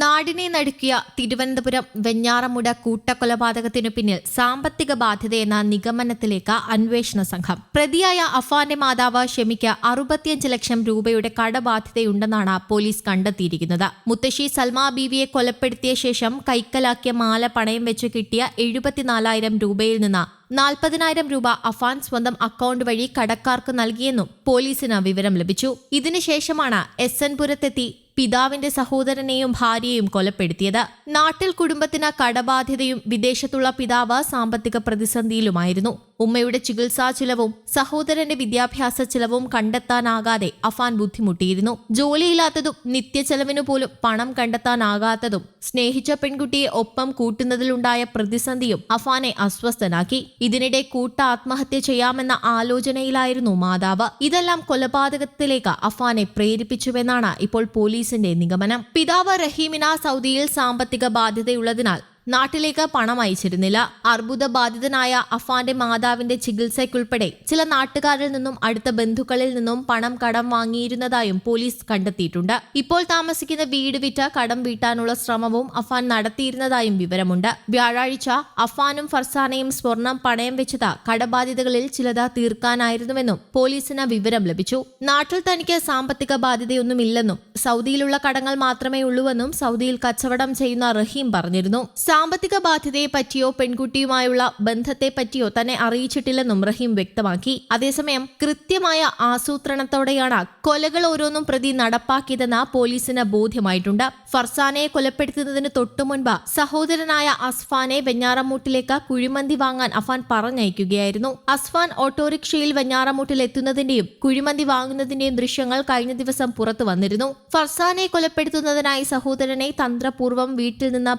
നാടിനെ നടുക്കിയ തിരുവനന്തപുരം വെഞ്ഞാറമുട കൂട്ടക്കൊലപാതകത്തിനു പിന്നിൽ സാമ്പത്തിക ബാധ്യതയെന്ന നിഗമനത്തിലേക്ക് അന്വേഷണ സംഘം. പ്രതിയായ അഫാന്റെ മാതാവ് ഷെമിക്ക് അറുപത്തിയഞ്ച് ലക്ഷം രൂപയുടെ കടബാധ്യതയുണ്ടെന്നാണ് പോലീസ് കണ്ടെത്തിയിരിക്കുന്നത്. മുത്തശ്ശി സൽമാ ബീവിയെ കൊലപ്പെടുത്തിയ ശേഷം കൈക്കലാക്കിയ മാല പണയം വെച്ച് കിട്ടിയ എഴുപത്തിനാലായിരം രൂപയിൽ നിന്ന് നാൽപ്പതിനായിരം രൂപ അഫാൻ സ്വന്തം അക്കൗണ്ട് വഴി കടക്കാർക്ക് നൽകിയെന്നും പോലീസിന് വിവരം ലഭിച്ചു. ഇതിനുശേഷമാണ് എസ് എൻ പുരത്തെത്തി പിതാവിന്റെ സഹോദരനെയും ഭാര്യയെയും കൊലപ്പെടുത്തിയത്. നാട്ടിൽ കുടുംബത്തിന് കടബാധ്യതയും വിദേശത്തുള്ള പിതാവ് സാമ്പത്തിക പ്രതിസന്ധിയിലുമായിരുന്നു. ഉമ്മയുടെ ചികിത്സാ ചിലവും സഹോദരന്റെ വിദ്യാഭ്യാസ ചിലവും കണ്ടെത്താനാകാതെ അഫാൻ ബുദ്ധിമുട്ടിയിരുന്നു. ജോലിയില്ലാത്തതും നിത്യചെലവിനു പോലും പണം കണ്ടെത്താനാകാത്തതും സ്നേഹിച്ച പെൺകുട്ടിയെ ഒപ്പം കൂട്ടുന്നതിലുണ്ടായ പ്രതിസന്ധിയും അഫാനെ അസ്വസ്ഥനാക്കി. ഇതിനിടെ കൂട്ട ആത്മഹത്യ ചെയ്യാമെന്ന ആലോചനയിലായിരുന്നു മാതാവ്. ഇതെല്ലാം കൊലപാതകത്തിലേക്ക് അഫാനെ പ്രേരിപ്പിച്ചുവെന്നാണ് ഇപ്പോൾ പോലീസിന്റെ നിഗമനം. പിതാവ് റഹീമിന സൗദിയിൽ സാമ്പത്തിക ബാധ്യതയുള്ളതിനാൽ നാട്ടിലേക്ക് പണം അയച്ചിരുന്നില്ല. അർബുദ ബാധിതനായ അഫാന്റെ മാതാവിന്റെ ചികിത്സയ്ക്കുൾപ്പെടെ ചില നാട്ടുകാരിൽ നിന്നും അടുത്ത ബന്ധുക്കളിൽ നിന്നും പണം കടം വാങ്ങിയിരുന്നതായും പോലീസ് കണ്ടെത്തിയിട്ടുണ്ട്. ഇപ്പോൾ താമസിക്കുന്ന വീട് വിറ്റ കടം വീട്ടാനുള്ള ശ്രമവും അഫാൻ നടത്തിയിരുന്നതായും വിവരമുണ്ട്. വ്യാഴാഴ്ച അഫാനും ഫർസാനയും സ്വർണം പണയം വെച്ചത് കടബാധിതകളിൽ ചിലത് തീർക്കാനായിരുന്നുവെന്നും പോലീസിന് വിവരം ലഭിച്ചു. നാട്ടിൽ തനിക്ക് സാമ്പത്തിക ബാധ്യതയൊന്നുമില്ലെന്നും സൗദിയിലുള്ള കടങ്ങൾ മാത്രമേ ഉള്ളൂവെന്നും സൗദിയിൽ കച്ചവടം ചെയ്യുന്ന റഹീം പറഞ്ഞിരുന്നു. സാമ്പത്തിക ബാധ്യതയെപ്പറ്റിയോ പെൺകുട്ടിയുമായുള്ള ബന്ധത്തെപ്പറ്റിയോ തന്നെ അറിയിച്ചിട്ടില്ലെന്നും റഹീം വ്യക്തമാക്കി. അതേസമയം കൃത്യമായ ആസൂത്രണത്തോടെയാണ് കൊലകൾ ഓരോന്നും പ്രതി നടപ്പാക്കിയതെന്ന് പോലീസിന് ബോധ്യമായിട്ടുണ്ട്. ഫർസാനയെ കൊലപ്പെടുത്തുന്നതിന് തൊട്ടുമുൻപ് സഹോദരനായ അസ്ഫാനെ വെഞ്ഞാറമൂട്ടിലേക്ക് കുഴിമന്തി വാങ്ങാൻ അഫാൻ പറഞ്ഞയക്കുകയായിരുന്നു. അസ്ഫാൻ ഓട്ടോറിക്ഷയിൽ വെഞ്ഞാറമൂട്ടിൽ എത്തുന്നതിന്റെയും കുഴിമന്തി വാങ്ങുന്നതിന്റെയും ദൃശ്യങ്ങൾ കഴിഞ്ഞ ദിവസം പുറത്തു വന്നിരുന്നു. ഫർസാനെ കൊലപ്പെടുത്തുന്നതിനായി സഹോദരനെ തന്ത്രപൂർവം വീട്ടിൽ നിന്ന്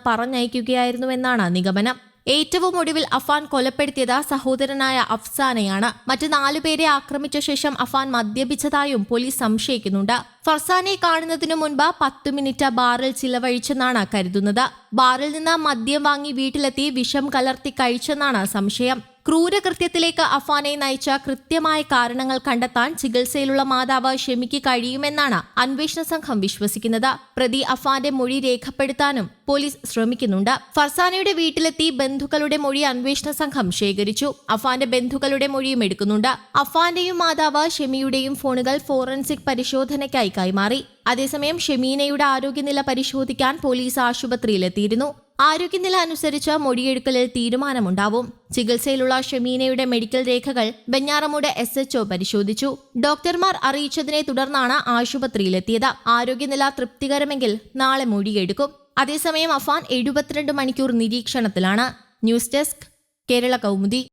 പറഞ്ഞയക്കുകയായിരുന്നുവെന്നാണ് നിഗമനം. ഏറ്റവും ഒടുവിൽ അഫാൻ കൊലപ്പെടുത്തിയത് സഹോദരനായ അഫ്സാനെയാണ്. മറ്റു നാലുപേരെ ആക്രമിച്ച ശേഷം അഫാൻ മദ്യപിച്ചതായും പോലീസ് സംശയിക്കുന്നുണ്ട്. ഫർസാനെ കാണുന്നതിനു മുൻപ് പത്ത് മിനിറ്റ് ബാറിൽ ചിലവഴിച്ചെന്നാണ് കരുതുന്നത്. ബാറിൽ നിന്ന് മദ്യം വാങ്ങി വീട്ടിലെത്തി വിഷം കലർത്തി കഴിച്ചെന്നാണ് സംശയം. ക്രൂരകൃത്യത്തിലേക്ക് അഫാനെ നയിച്ച കൃത്യമായ കാരണങ്ങൾ കണ്ടെത്താൻ ചികിത്സയിലുള്ള മാതാവ് ഷെമിക്ക് കഴിയുമെന്നാണ് അന്വേഷണ സംഘം വിശ്വസിക്കുന്നത്. പ്രതി അഫാന്റെ മൊഴി രേഖപ്പെടുത്താനും പോലീസ് ശ്രമിക്കുന്നുണ്ട്. ഫർസാനയുടെ വീട്ടിലെത്തി ബന്ധുക്കളുടെ മൊഴി അന്വേഷണ സംഘം ശേഖരിച്ചു. അഫാന്റെ ബന്ധുക്കളുടെ മൊഴിയും എടുക്കുന്നുണ്ട്. അഫാന്റെയും മാതാവ് ഷെമിയുടെയും ഫോണുകൾ ഫോറൻസിക് പരിശോധനയ്ക്കായി കൈമാറി. അതേസമയം ഷെമീനയുടെ ആരോഗ്യനില പരിശോധിക്കാൻ പോലീസ് ആശുപത്രിയിലെത്തിയിരുന്നു. ആരോഗ്യനില അനുസരിച്ച് മൊഴിയെടുക്കലിൽ തീരുമാനമുണ്ടാവും. ചികിത്സയിലുള്ള ഷെമീനയുടെ മെഡിക്കൽ രേഖകൾ ബെഞ്ഞാറമൂട് എസ് എച്ച്ഒ പരിശോധിച്ചു. ഡോക്ടർമാർ അറിയിച്ചതിനെ തുടർന്നാണ് ആശുപത്രിയിലെത്തിയത്. ആരോഗ്യനില തൃപ്തികരമെങ്കിൽ നാളെ മൊഴിയെടുക്കും. അതേസമയം അഫാൻ എഴുപത്തിരണ്ട് മണിക്കൂർ നിരീക്ഷണത്തിലാണ്. News desk Kerala Kaumudi.